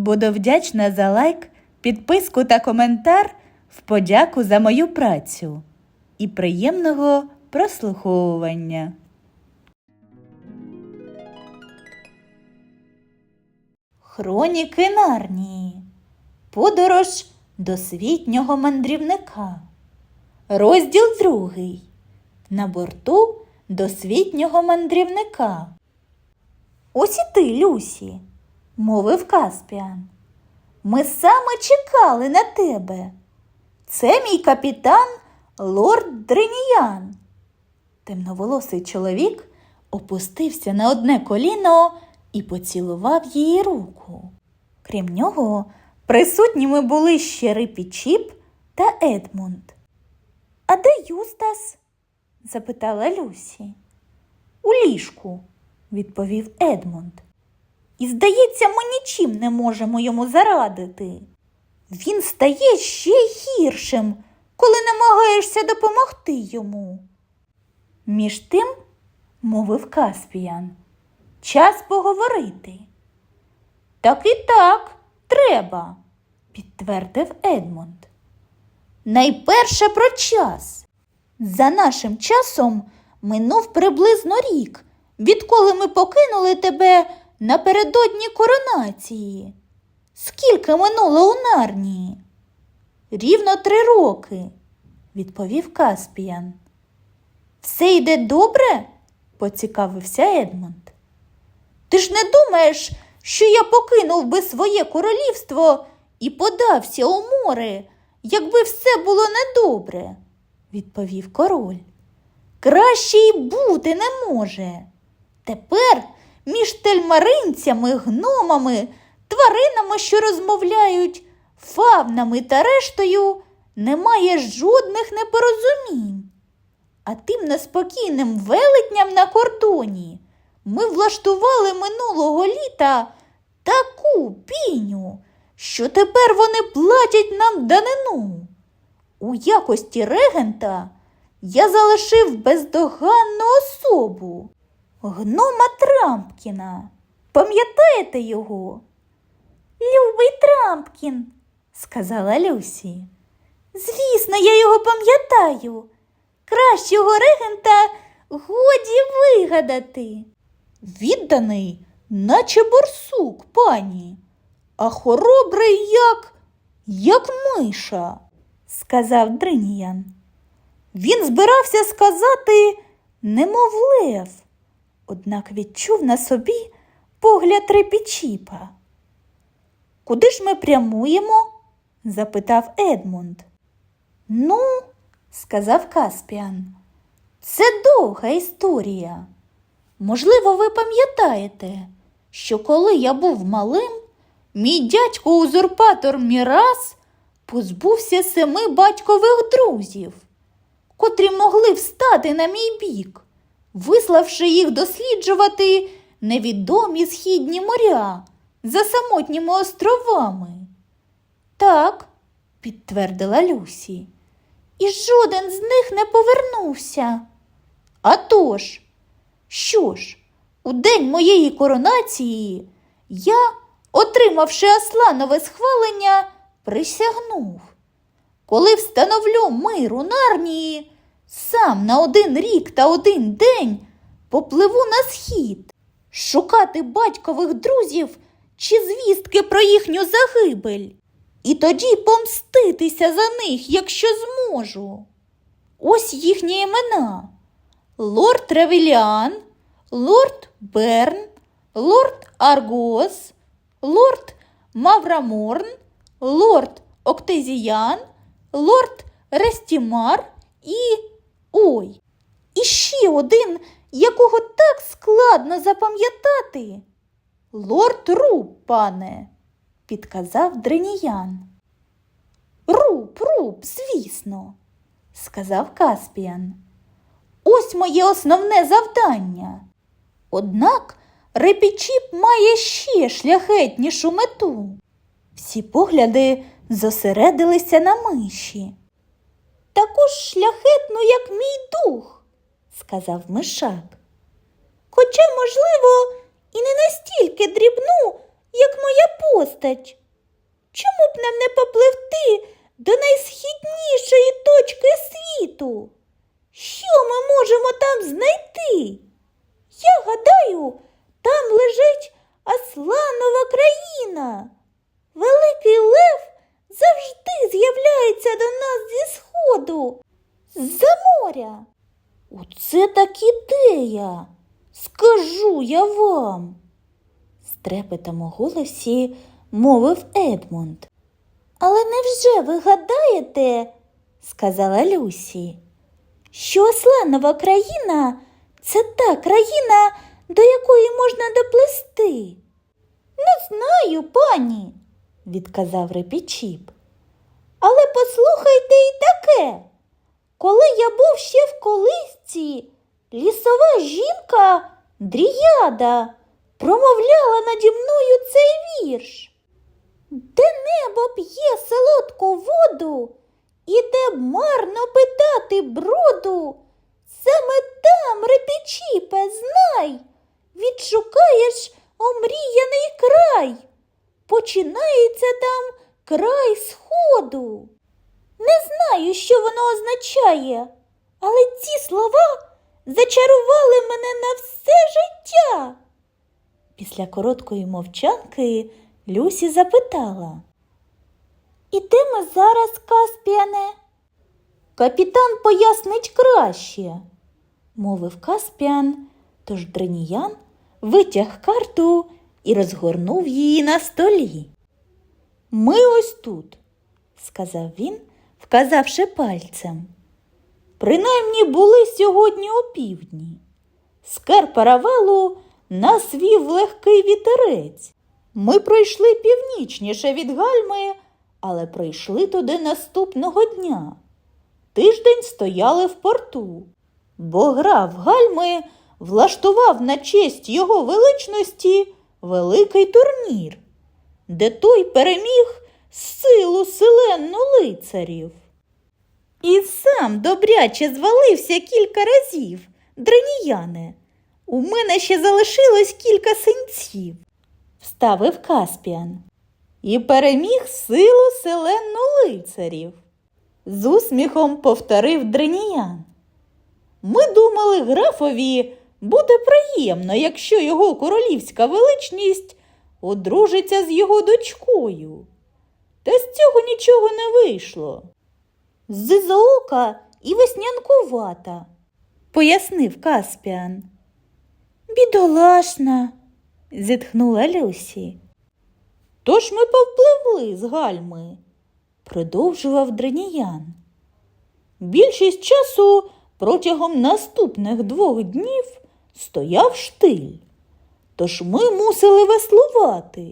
Буду вдячна за лайк, підписку та коментар в подяку за мою працю і приємного прослуховування. Хроніки Нарнії. Подорож досвітнього мандрівника. Розділ другий. На борту досвітнього мандрівника. Ось і ти, Люсі, мовив Каспіан. Ми саме чекали на тебе. Це мій капітан лорд Дреніян. Темноволосий чоловік опустився на одне коліно і поцілував її руку. Крім нього, присутніми були ще Рипі-Чіп та Едмунд. А де Юстас? запитала Люсі. У ліжку, відповів Едмунд. І, здається, ми нічим не можемо йому зарадити. Він стає ще гіршим, коли намагаєшся допомогти йому. Між тим, мовив Каспіян, час поговорити. Так і так, треба, підтвердив Едмунд. Найперше про час. За нашим часом минув приблизно рік, відколи ми покинули тебе напередодні коронації. Скільки минуло у Нарнії? Рівно три роки, відповів Каспіян. Все йде добре? поцікавився Едмунд. Ти ж не думаєш, що я покинув би своє королівство і подався у море, якби все було недобре, відповів король. Краще й бути не може. Тепер між тельмаринцями, гномами, тваринами, що розмовляють, фавнами та рештою, немає жодних непорозумінь. А тим неспокійним велетням на кордоні ми влаштували минулого літа таку піню, що тепер вони платять нам данину. У якості регента я залишив бездоганну особу гнома Трампкіна. Пам'ятаєте його? Любий Трампкін, сказала Люсі. Звісно, я його пам'ятаю. Кращого регента годі вигадати. Відданий, наче борсук, пані, а хоробрий, як, як миша, сказав Дриніян. Він збирався сказати, немов лев, однак відчув на собі погляд репічіпа. Куди ж ми прямуємо? запитав Едмунд. Ну, сказав Каспіан, це довга історія. Можливо, ви пам'ятаєте, що коли я був малим, мій дядько узурпатор Мірас позбувся семи батькових друзів, котрі могли встати на мій бік, виславши їх досліджувати невідомі східні моря за самотніми островами. Так, підтвердила Люсі, і жоден з них не повернувся. А тож, що ж, у день моєї коронації я, отримавши Асланове схвалення, присягнув. Коли встановлю мир у Нарнії, сам на один рік та один день попливу на схід, шукати батькових друзів чи звістки про їхню загибель, і тоді помститися за них, якщо зможу. Ось їхні імена. Лорд Тревеліан, лорд Берн, лорд Аргос, лорд Мавраморн, лорд Октезіян, лорд Рестімар і. Ой, і ще один, якого так складно запам'ятати. Лорд Руб, пане, підказав Дреніян. Руб, руб, звісно, сказав Каспіан. Ось моє основне завдання. Однак Репічіп має ще шляхетнішу мету. Всі погляди зосередилися на миші. Також шляхетну, як мій дух, сказав мишак. Хоча, можливо, і не настільки дрібну, як моя постать. Чому б нам не попливти до найсхіднішої точки світу? Що ми можемо там знайти? Я гадаю, там лежить Асланова країна. Великий лев завжди з'являється до нас зі сходу, з-за моря. Оце так ідея. Скажу я вам. З трепетом у голосі мовив Едмунд. Але невже ви гадаєте, сказала Люсі, що Асланова країна це та країна, до якої можна доплисти? Не знаю, пані, відказав Репічіп. Але послухайте і таке. Коли я був ще в колисці, лісова жінка Дріяда промовляла наді мною цей вірш. Де небо п'є солодку воду, і де марно питати броду, саме там, репічіпе, знай, відшукаєш омріяний край. Починається там край сходу. Не знаю, що воно означає, але ці слова зачарували мене на все життя. Після короткої мовчанки Люсі запитала. І де ми зараз, Каспіане? Капітан пояснить краще, мовив Каспіан, тож Дреніян витяг карту і розгорнув її на столі. Ми ось тут, сказав він, вказавши пальцем. Принаймні були сьогодні опівдні. З Керпаравелу нас вів легкий вітерець. Ми пройшли північніше від гальми, але прийшли туди наступного дня. Тиждень стояли в порту, бо граф гальми влаштував на честь його величності великий турнір, де той переміг силу селенну лицарів. І сам добряче звалився кілька разів, дреніяне. У мене ще залишилось кілька синців, вставив Каспіан. І переміг силу селенну лицарів. З усміхом повторив дреніян. Ми думали, графові буде приємно, якщо його королівська величність одружиться з його дочкою. Та з цього нічого не вийшло. Зизоока і веснянкувата, пояснив Каспіан. Бідолашна, зітхнула Люсі. Тож ми повпливли з гальми, продовжував Дреніян. Більшість часу протягом наступних двох днів стояв штиль, тож ми мусили веслувати,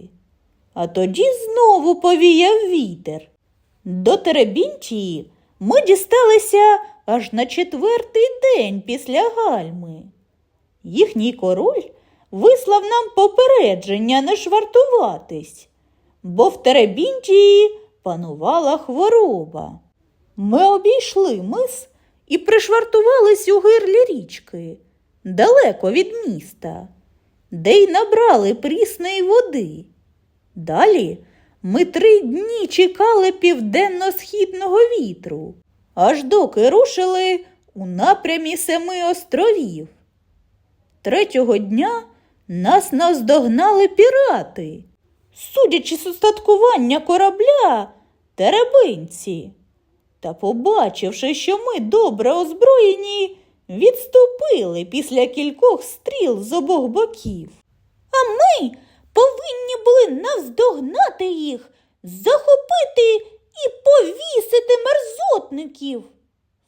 а тоді знову повіяв вітер. До Теребінтії ми дісталися аж на четвертий день після гальми. Їхній король вислав нам попередження не швартуватись, бо в Теребінтії панувала хвороба. Ми обійшли мис і пришвартувались у гирлі річки, далеко від міста, де й набрали прісної води. Далі ми три дні чекали південно-східного вітру, аж доки рушили у напрямі семи островів. Третього дня нас наздогнали пірати, судячи з устаткування корабля теребинці. Та, побачивши, що ми добре озброєні, відступили після кількох стріл з обох боків. А ми повинні були навздогнати їх, захопити і повісити мерзотників,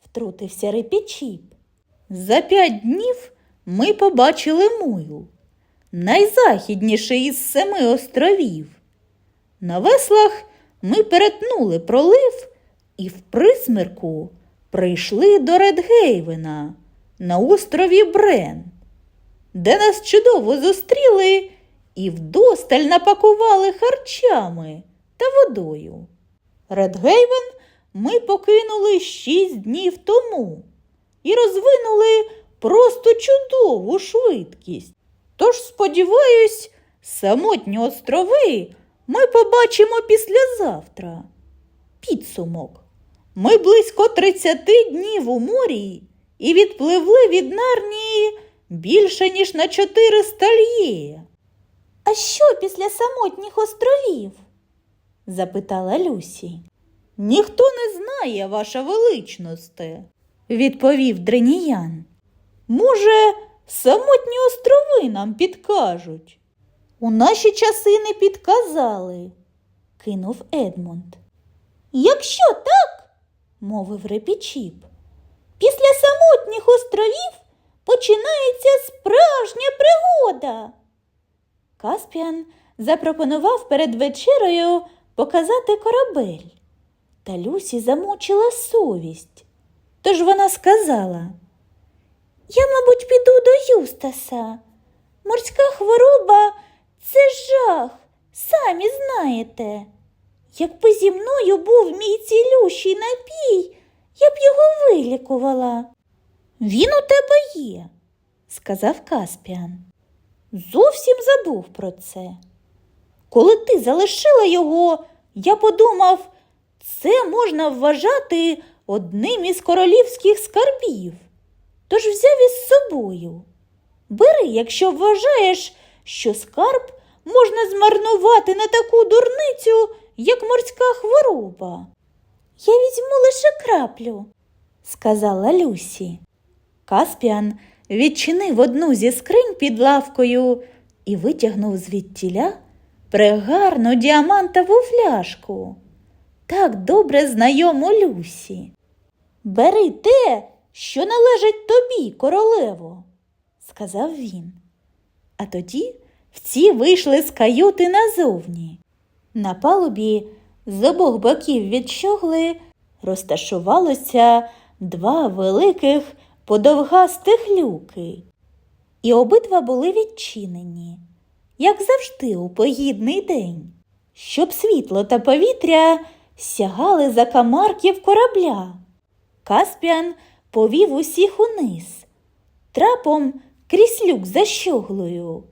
втрутився Репічіп. За п'ять днів ми побачили муйл, найзахідніший із семи островів. На веслах ми перетнули пролив і в присмерку прийшли до Редгейвена на острові Брен, де нас чудово зустріли і вдосталь напакували харчами та водою. Редгейвен ми покинули шість днів тому і розвинули просто чудову швидкість. Тож, сподіваюсь, Самотні острови ми побачимо післязавтра. Підсумок. Ми близько 30 днів у морі і відпливли від Нарнії більше, ніж на 400 льє. А що після самотніх островів? запитала Люсі. Ніхто не знає, ваша величносте, відповів Дренія,н Може, самотні острови нам підкажуть. У наші часи не підказали, кинув Едмунд. Якщо так, мовив репічіп, після самотніх островів починається справжня пригода. Каспіан запропонував перед вечерею показати корабель. Та Люсі замучила совість. Тож вона сказала Я, мабуть, піду до Юстаса. Морська хвороба це жах, самі знаєте. Якби зі мною був мій цілющий напій, я б його вилікувала. Він у тебе є, сказав Каспіан. Зовсім забув про це. Коли ти залишила його, я подумав, це можна вважати одним із королівських скарбів. Тож взяв із собою. Бери, якщо вважаєш, що скарб можна змарнувати на таку дурницю, як морська хвороба. Я візьму лише краплю, сказала Люсі. Каспіан відчинив одну зі скринь під лавкою і витягнув звідтіля пригарну діамантову фляжку. Так добре знайому Люсі. Бери те, що належить тобі, королево, сказав він. А тоді всі вийшли з каюти назовні. На палубі з обох боків від щогли розташувалося два великих подовгастих люки, і обидва були відчинені, як завжди у погідний день, щоб світло та повітря сягали за камарків корабля. Каспіан повів усіх униз, трапом крізь люк за щоглою.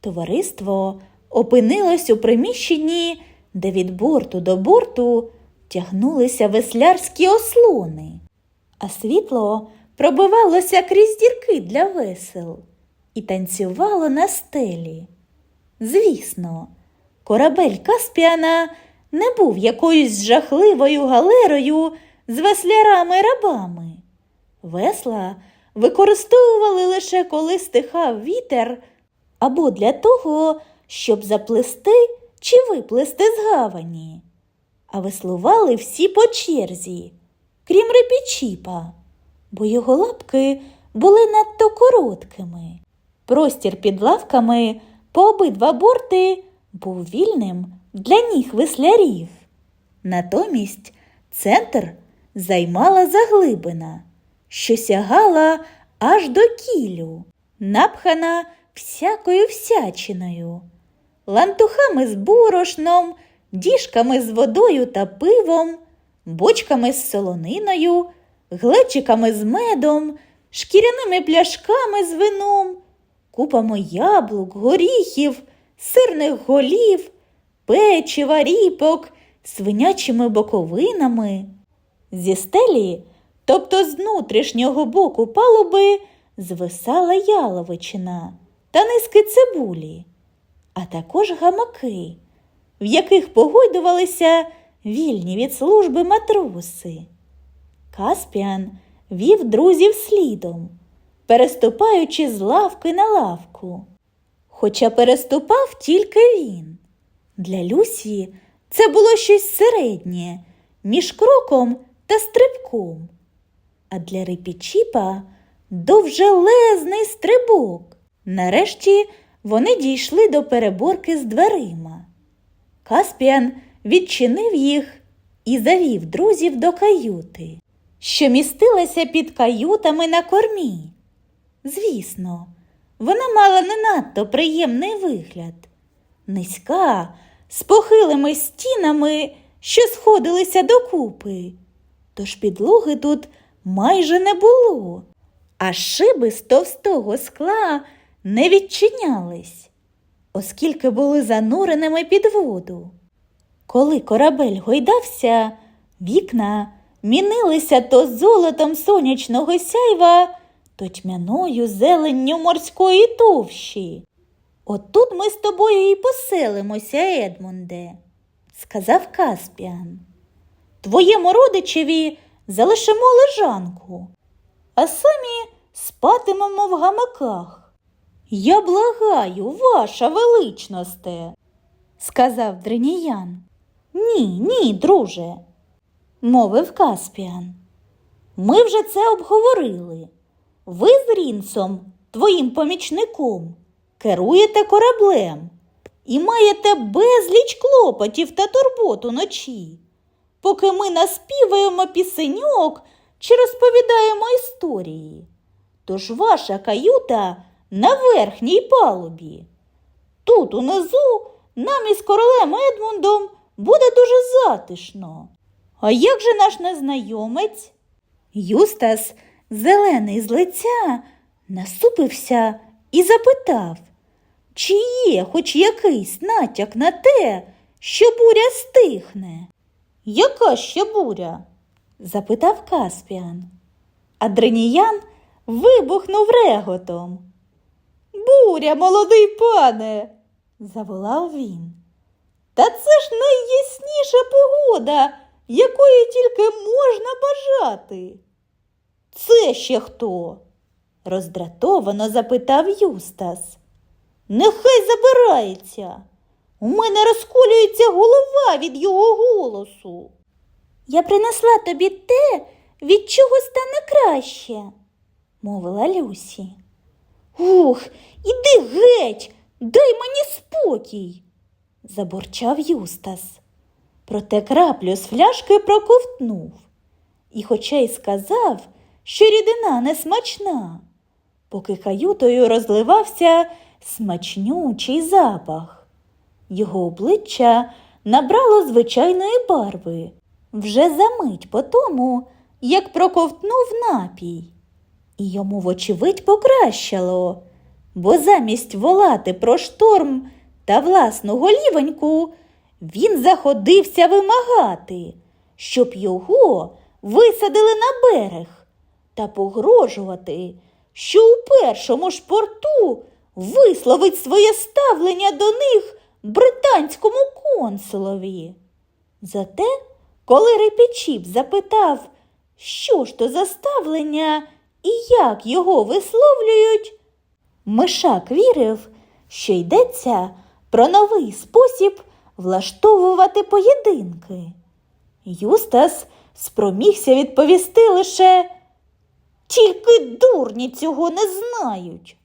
Товариство опинилось у приміщенні, де від борту до борту тягнулися веслярські ослони, а світло пробивалося крізь дірки для весел і танцювало на стелі. Звісно, корабель Каспіана не був якоюсь жахливою галерою з веслярами-рабами. Весла використовували лише коли стихав вітер або для того, щоб заплисти чи виплисти з гавані, а веслували всі по черзі, крім репічіпа, бо його лапки були надто короткими. Простір під лавками по обидва борти був вільним для ніг веслярів. Натомість центр займала заглибина, що сягала аж до кілю, напхана всякою всячиною, лантухами з борошном, діжками з водою та пивом, бочками з солониною, глечиками з медом, шкіряними пляшками з вином, купами яблук, горіхів, сирних голів, печива, ріпок, свинячими боковинами. Зі стелі, тобто з внутрішнього боку палуби, звисала яловичина та низки цибулі, а також гамаки, в яких погойдувалися вільні від служби матроси. Каспіан вів друзів слідом, переступаючи з лавки на лавку. Хоча переступав тільки він. Для Люсі це було щось середнє між кроком та стрибком, а для репічіпа довжелезний стрибок. Нарешті вони дійшли до переборки з дверима. Каспіан відчинив їх і завів друзів до каюти, що містилася під каютами на кормі. Звісно, вона мала не надто приємний вигляд, низька, з похилими стінами, що сходилися докупи. Тож підлоги тут майже не було, а шиби з товстого скла не відчинялись. оскільки були зануреними під воду. Коли корабель гойдався, вікна мінилися то золотом сонячного сяйва, то тьмяною зеленню морської товщі. Отут ми з тобою і поселимося, Едмунде, сказав Каспіан. Твоєму родичеві залишимо лежанку, а самі спатимемо в гамаках. Я благаю, ваша величносте, сказав Дриніян. Ні, ні, друже, мовив Каспіан. Ми вже це обговорили. Ви з Рінцом, твоїм помічником, керуєте кораблем і маєте безліч клопотів та турбот уночі, поки ми наспіваємо пісеньок чи розповідаємо історії. Тож ваша каюта на верхній палубі. Тут унизу нам із королем Едмундом буде дуже затишно. А як же наш незнайомець? Юстас, зелений з лиця, насупився і запитав, чи є хоч якийсь натяк на те, що буря стихне. Яка ще буря? запитав Каспіан. Адреніян вибухнув реготом. Буря, молодий пане, заволав він. Та це ж найясніша погода, якої тільки можна бажати. Це ще хто? роздратовано запитав Юстас. Нехай забирається. У мене розколюється голова від його голосу. Я принесла тобі те, від чого стане краще, мовила Люсі. Ух, іди геть, дай мені спокій, забурчав Юстас. Проте краплю з фляшки проковтнув. І, хоча й сказав, що рідина не смачна, поки каютою розливався смачнючий запах. Його обличчя набрало звичайної барви вже за мить по тому, як проковтнув напій. І йому, вочевидь, покращало, бо замість волати про шторм та власну голівоньку, він заходився вимагати, щоб його висадили на берег та погрожувати, що у першому ж порту висловить своє ставлення до них британському консулові. Зате, коли Репічіп запитав, що ж то за ставлення і як його висловлюють, Мишак вірив, що йдеться про новий спосіб влаштовувати поєдинки. Юстас спромігся відповісти лише тільки дурні цього не знають.